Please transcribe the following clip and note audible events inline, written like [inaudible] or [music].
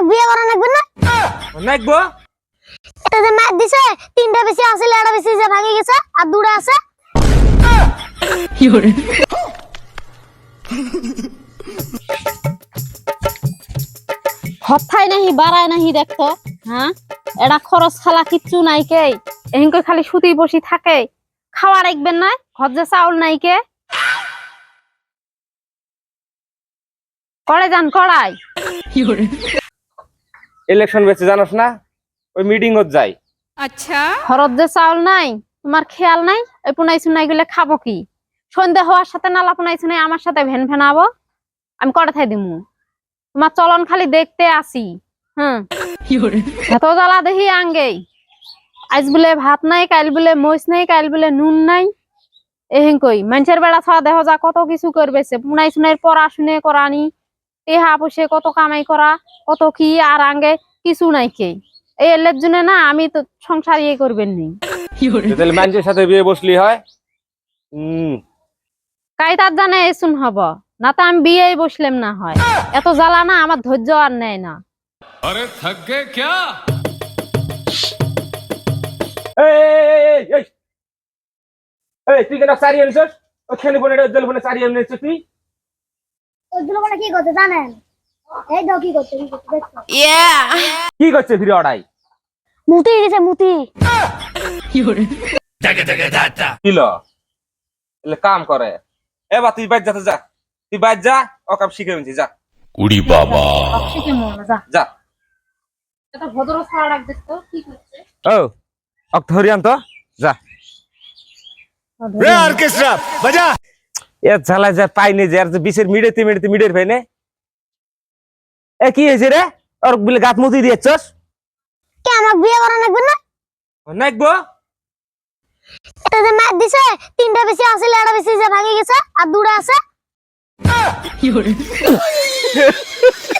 আমাকে বিয়ে করা লাগবে না? নাকবো? এটা যে ম্যাচ দিছে তিনটা বেশি আছে একটা বেশি যে ভাঙে গেছে আর দুটা আছে। হথাই নাহি বাড়ায় নাহি দেখতো হ্যাঁ? এটা খরচ খালা কিচ্ছু নাই কে? এহিনকে খালি সুতি বসি থাকে। খাওয়া রাখবেন না ঘর যে চাউল নাই কে? করে যান কড়াই। ইলেকশন বেঁচে জানাস না? ওই মিটিং ও যাই। আচ্ছা। হরদ যে চাউল নাই তোমার খেয়াল নাই? ওই পুনাই সুনাই গুলো খাব কি? সন্ধ্যা হওয়ার সাথে নালা পুনাই সুনাই আমার সাথে ভেন ভেনাবো। আমি কটা থাই দিমু? তোমার চলন খালি দেখতে আসি হ্যাঁ এত জ্বালা দেখি আঙ্গে আজ বলে ভাত নাই কাল বলে মইস নাই কাল বলে নুন নাই। এহেন কই মানুষের বেড়া ছাড়া দেহ যা কত কিছু করবেছে পুনাই সুনাই পড়াশুনে করানি টেহা পয়সে কত কামাই করা কত কি আর আঙ্গে কিছু নাই কে। এই এলের জন্য না আমি তো সংসার ইয়ে করবেন নি। তাহলে সাথে বিয়ে বসলি হয়? হুম জানে এসুন হব। না তো আমি বিয়েই বসলাম না হয়। এত জ্বালা না আমার ধৈর্য আর নেয় না। আরে এই তুই কেন সারি ওখানে জল সারি তুই? ওইগুলো মানে কি করতে জানেন? এই দাও কি করতে কি করছে ফিরে অড়াই মুতি গেছে মুতি। কি করে কিলো এলে কাম করে। এ বা তুই বাইর যাতে যা। তুই বাইর যা ও কাম শিখে নিছি যা। উড়ি বাবা। শিখে মন যা। যা। এটা ভদ্র ছাড়া রাখ দেখতো কি করছে? ও অক্ত হরিয়ান তো? যা। রে অর্কেস্ট্রা বাজা। এ ঝালা যা পাইনি যে আর যে বিশের মিড়েতে মিড়েতে মিড়ের ভাই এ কি হয়েছে রে? ওর বলে গাত মুতি দিয়েছস? কে আমাকে বিয়ে করা লাগবে না? নাকবো এটা যে ম্যাচ দিছে তিনটা বেশি আছে একটা বেশি যে ভাঙে গেছে আর দুটা আছে। [laughs]